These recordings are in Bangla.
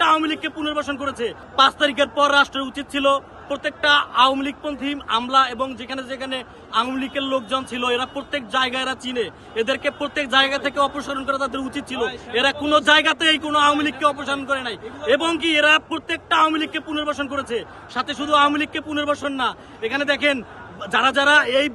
প্রত্যেকটা আওয়ামী লীগকে পুনর্বাসন করেছে। পাঁচ তারিখের পর রাষ্ট্রের উচিত ছিল প্রত্যেকটা আওয়ামী লীগপন্থী আমলা এবং যেখানে যেখানে আওয়ামী লীগের লোকজন ছিল, এরা প্রত্যেক জায়গায় এরা চিনে। এদেরকে প্রত্যেক জায়গা থেকে অপসারণ করা তাদের উচিত ছিল। এরা কোনো জায়গাতেই কোনো আওয়ামী লীগকে অপসারণ করে নাই। এবং কি এরা প্রত্যেকটা আওয়ামী লীগকে পুনর্বাসন করেছে। সাথে শুধু আওয়ামী লীগকে পুনর্বাসন না, এখানে দেখেন যারা যারা এই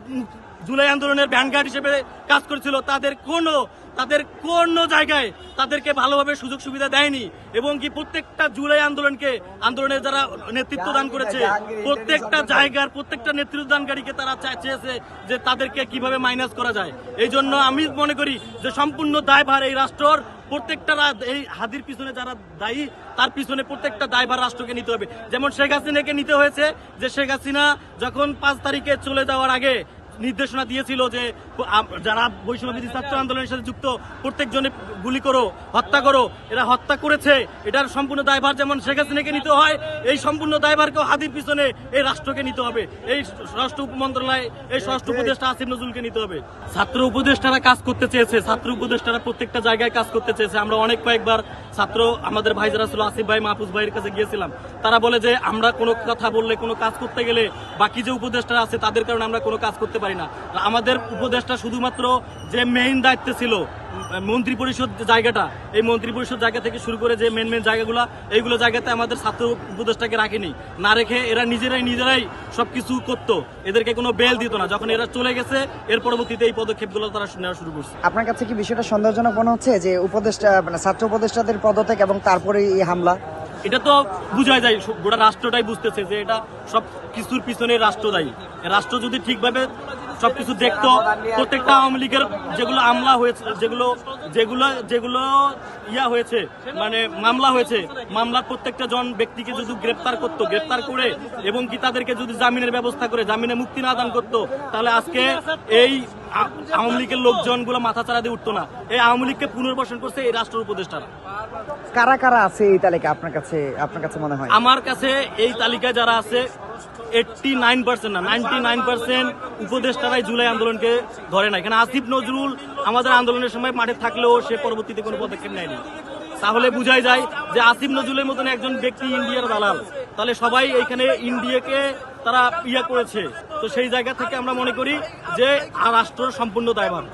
জুলাই আন্দোলনের ভ্যানগার্ড হিসেবে কাজ করেছিল, তাদের কোনো তাদের কোন জায়গায় তাদেরকে ভালোভাবে সুযোগ সুবিধা দেয়নি এবং কি প্রত্যেকটা জুলাই আন্দোলনকে, আন্দোলনের যারা নেতৃত্ব দান করেছে, প্রত্যেকটা জায়গার প্রত্যেকটা নেতৃত্ব দানকারীকে তারা চেয়েছে যে তাদেরকে কীভাবে মাইনাস করা যায়। এই জন্য আমি মনে করি যে সম্পূর্ণ দায়ভার এই রাষ্ট্রর। প্রত্যেকটা এই হাদির পিছনে যারা দায়ী, তার পিছনে প্রত্যেকটা দায়ভার রাষ্ট্রকে নিতে হবে। যেমন শেখ হাসিনাকে নিতে হয়েছে যে শেখ হাসিনা যখন পাঁচ তারিখে চলে যাওয়ার আগে নির্দেশনা দিয়েছিল যে যারা বৈষম্যবিধি ছাত্র আন্দোলনের সাথে যুক্ত, প্রত্যেকজনে গুলি করো, হত্যা করো, এরা হত্যা করেছে। এটার সম্পূর্ণ দায়ভার যেমন শেখ হাসিনাকে নিতে হয়, এই সম্পূর্ণ দায়ভারকেও হাদির পিছনে এই রাষ্ট্রকে নিতে হবে। এই রাষ্ট্র মন্ত্রণালয়, এই স্বরাষ্ট্র উপদেষ্টা আসিফ নজরুলকে নিতে হবে। ছাত্র উপদেষ্টারা কাজ করতে চেয়েছে, ছাত্র উপদেষ্টারা প্রত্যেকটা জায়গায় কাজ করতে চেয়েছে। আমরা অনেক কয়েকবার ছাত্র, আমাদের ভাই যারা ছিল, আসিফ ভাই, মাহফুজ ভাইয়ের কাছে গিয়েছিলাম। তারা বলে যে, আমরা কোনো কথা বললে, কোনো কাজ করতে গেলে বাকি যে উপদেষ্টা আছে, তাদের কারণে আমরা কোনো কাজ করতে পারি না। আমাদের উপদেষ্টা শুধুমাত্র যে মেইন দায়িত্বে ছিল, মন্ত্রী পরিষদ জায়গাটা, এই মন্ত্রী পরিষদ জায়গা থেকে শুরু করে যে মেন মেন জায়গাগুলো, এইগুলো জায়গাতে আমাদের ছাত্র উপদেষ্টাকে রাখেনি। না রেখে এরা নিজেরাই নিজেরাই সবকিছু করতো। এদেরকে কোনো বেল দিত না। যখন এরা চলে গেছে, এর পরবর্তীতে এই পদক্ষেপগুলো তারা নেওয়া শুরু করছে। আপনার কাছে কি বিষয়টা সন্দেহজনক মনে হচ্ছে যে উপদেষ্টা মানে ছাত্র উপদেষ্টাদের পদত্যাগ এবং তারপরে এই হামলা? এটা তো বোঝা যায় গোটা রাষ্ট্রটাই বুঝতেছে যে এটা সব কিছুর পিছনে রাষ্ট্র দায়ী। রাষ্ট্র যদি ঠিকভাবে সবকিছু দেখতো, প্রত্যেকটা আওয়ামী লীগের যেগুলো আমলা হয়েছে, যেগুলো যেগুলো যেগুলো ইয়া হয়েছে মানে মামলা হয়েছে, মামলার প্রত্যেকটা জন ব্যক্তিকে যদি গ্রেপ্তার করতো, গ্রেপ্তার করে, এবং কি তাদেরকে যদি জামিনের ব্যবস্থা করে, জামিনে মুক্তি না দান করতো, তাহলে আজকে এই আওয়ামী লীগের লোকজনগুলো মাথা চাড়া দিয়ে উঠতো না। এই আওয়ামী লীগকে পুনর্বাসন করছে এই রাষ্ট্র উপদেষ্টারা। কারা কারা আছে এই তালিকা আপনার কাছে আপনার কাছে মনে হয়? আমার কাছে এই তালিকায় যারা আছে এইটটি নাইন পার্সেন্ট না নাইনটি নাইন পার্সেন্ট উপদেষ্টারাই জুলাই আন্দোলনকে ধরে না এখানে আসিফ নজরুল আমাদের আন্দোলনের সময় মাঠে থাকলেও সে পরবর্তীতে কোনো পদক্ষেপ নেয়নি। তাহলে বুঝাই যায় যে আসিফ নজরুলের মতন একজন ব্যক্তি ইন্ডিয়ার দালাল। তাহলে সবাই এখানে ইন্ডিয়াকে তারা ইয়া করেছে। তো সেই জায়গা থেকে আমরা মনে করি যে রাষ্ট্র সম্পূর্ণ দায়ভার।